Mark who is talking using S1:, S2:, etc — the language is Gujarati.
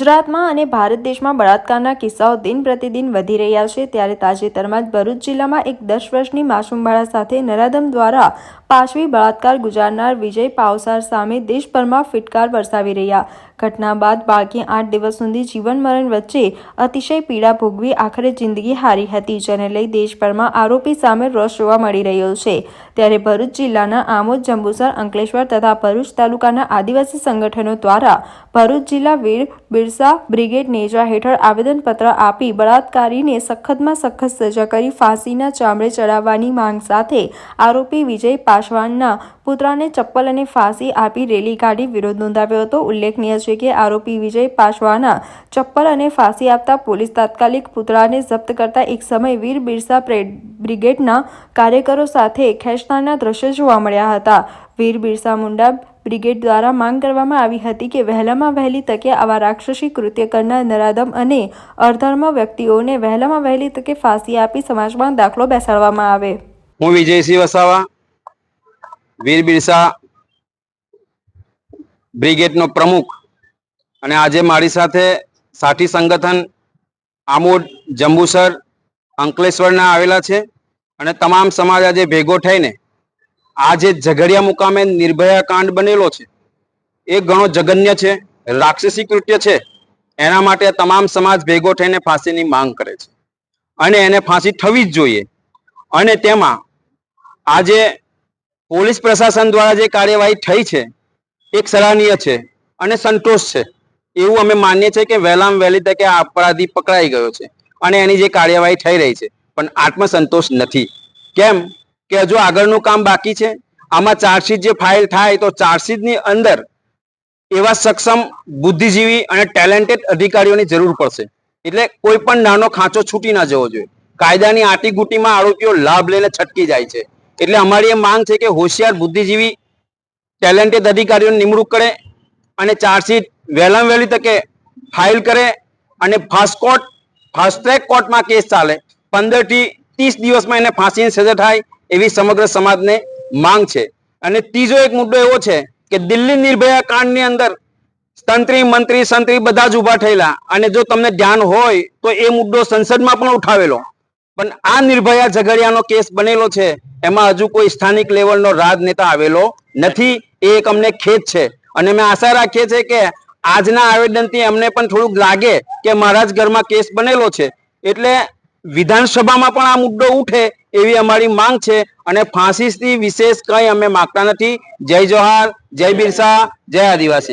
S1: ગુજરાતમાં અને ભારત દેશમાં બળાત્કારના કિસ્સાઓ દિન પ્રતિદિન વધી રહ્યા છે, ત્યારે તાજેતરમાં જ ભરૂચ જિલ્લામાં એક દસ વર્ષની માસૂમ બાળા સાથે નરાધમ દ્વારા પાશવી બળાત્કાર ગુજારનાર વિજય પાવસાર સામે દેશભરમાં ફિટકાર વરસાવી રહ્યા. ઘટના બાદ બાળકી આઠ દિવસ સુધી જીવન મરણ વચ્ચે અતિશય પીડા ભોગવી આખરે જિંદગી હારી હતી, જેને લઈ દેશભરમાં આરોપી સામે રોષ જોવા મળી રહ્યો છે. ત્યારે ભરૂચ જિલ્લાના આમોદ, જંબુસર, અંકલેશ્વર તથા ભરૂચ તાલુકાના આદિવાસી સંગઠનો દ્વારા ભરૂચ જિલ્લા વીર બિરસા બ્રિગેડ નેજા હેઠળ આવેદનપત્ર આપી બળાત્કારીને સખતમાં સખત સજા કરી ફાંસીના ચામડે ચડાવવાની માંગ સાથે આરોપી વિજય પાસવાનના પુત્રને ચપ્પલ અને ફાંસી આપી રેલી કાઢી વિરોધ નોંધાવ્યો હતો. ઉલ્લેખનીય છે કે આરોપી વિજય પાસવાના ચપ્પલ અને ફાંસી આપતા પોલીસ તાત્કાલિક પુતળાને જપ્ત કરતા એક સમય વીર બિરસા બ્રિગેડના કાર્યકરો સાથે ખેંચતાના દ્રશ્યો જોવા મળ્યા હતા. વીર બિરસા મુંડા બ્રિગેડ દ્વારા માંગ કરવામાં આવી હતી કે વહેલામાં વહેલી તકે આવા રાક્ષસી કૃત્ય કરનાર નરાધમ અને અર્ધર્મ વ્યક્તિઓને વહેલામાં વહેલી તકે ફાંસી આપી સમાજમાં દાખલો બેસાડવામાં આવે.
S2: હું વિજયસિંહ વસાવા વીર બિરસા બ્રિગેડનો પ્રમુખ અને આજે મારી સાથે સાથી સંગઠન આમોદ જંબુસર અંકલેશ્વરના આવેલા છે અને તમામ સમાજ આજે ભેગો થઈને આ જે ઝઘડિયા મુકામે નિર્ભયા કાંડ બનેલો છે, એ ઘણો જગન્ય છે, રાક્ષસી કૃત્ય છે, એના માટે તમામ સમાજ ભેગો થઈને ફાંસીની માંગ કરે છે. અને એને ફાંસી થવી જ જોઈએ. અને તેમાં આજે પોલીસ પ્રશાસન દ્વારા જે કાર્યવાહી થઈ છે, એક સરાહનીય છે અને સંતોષ છે. એવું અમે માનીએ છીએ કે વહેલામાં વહેલી તકે આ અપરાધી પકડાઈ ગયો છે અને એની જે કાર્યવાહી થઈ રહી છે, પણ આત્મસંતોષ નથી. કેમ કે હજુ આગળનું કામ બાકી છે, આમાં ચાર્જશીટ જે ફાઇલ થાય તો ચાર્જશીટની અંદર એવા સક્ષમ, બુદ્ધિજીવી અને ટેલેન્ટેડ અધિકારીઓની જરૂર પડશે. એટલે કોઈ પણ નાનો ખાંચો છૂટી ના જવો જોઈએ. કાયદાની આટીગુટીમાં આરોપીઓ લાભ લઈને છટકી જાય છે. એટલે અમારી એ માંગ છે કે હોશિયાર, બુદ્ધિજીવી ટેલેન્ટેડ અધિકારીઓની નિમણૂક કરે અને ચાર્જશીટ વહેલામ વહેલી તકે ફાઇલ કરે અને ફાસ્ટ કોર્ટ ફાસ્ટ ટ્રેક કોર્ટમાં કેસ ચાલે. પંદરથી ત્રીસ દિવસમાં એને ફાંસીની સજા થાય એવી સમગ્ર સમાજને માંગ છે. અને ત્રીજો એક મુદ્દો એવો છે કે દિલ્હી નિર્ભયા કાંડની અંદર તંત્રી, મંત્રી, સંત્રી બધા જ ઊભા થયેલા. અને જો તમને ધ્યાન હોય તો એ મુદ્દો સંસદમાં પણ ઉઠાવેલો. પણ આ નિર્ભયા ઝઘડિયાનો કેસ બનેલો છે. એમાં હજુ કોઈ સ્થાનિક લેવલનો રાજનેતા આવેલો નથી. એ એક અમને ખેદ છે. અને અમે આશા રાખીએ છીએ કે આજના આવેદનથી અમને પણ થોડુંક લાગે કે મારા જ ઘરમાં કેસ બનેલો છે. એટલે વિધાનસભામાં પણ આ મુદ્દો ઉઠે એવી અમારી માંગ છે અને ફાંસીથી વિશેષ કંઈ અમે માગતા નથી. જય જોહાર જય બિરસા, જય આદિવાસી.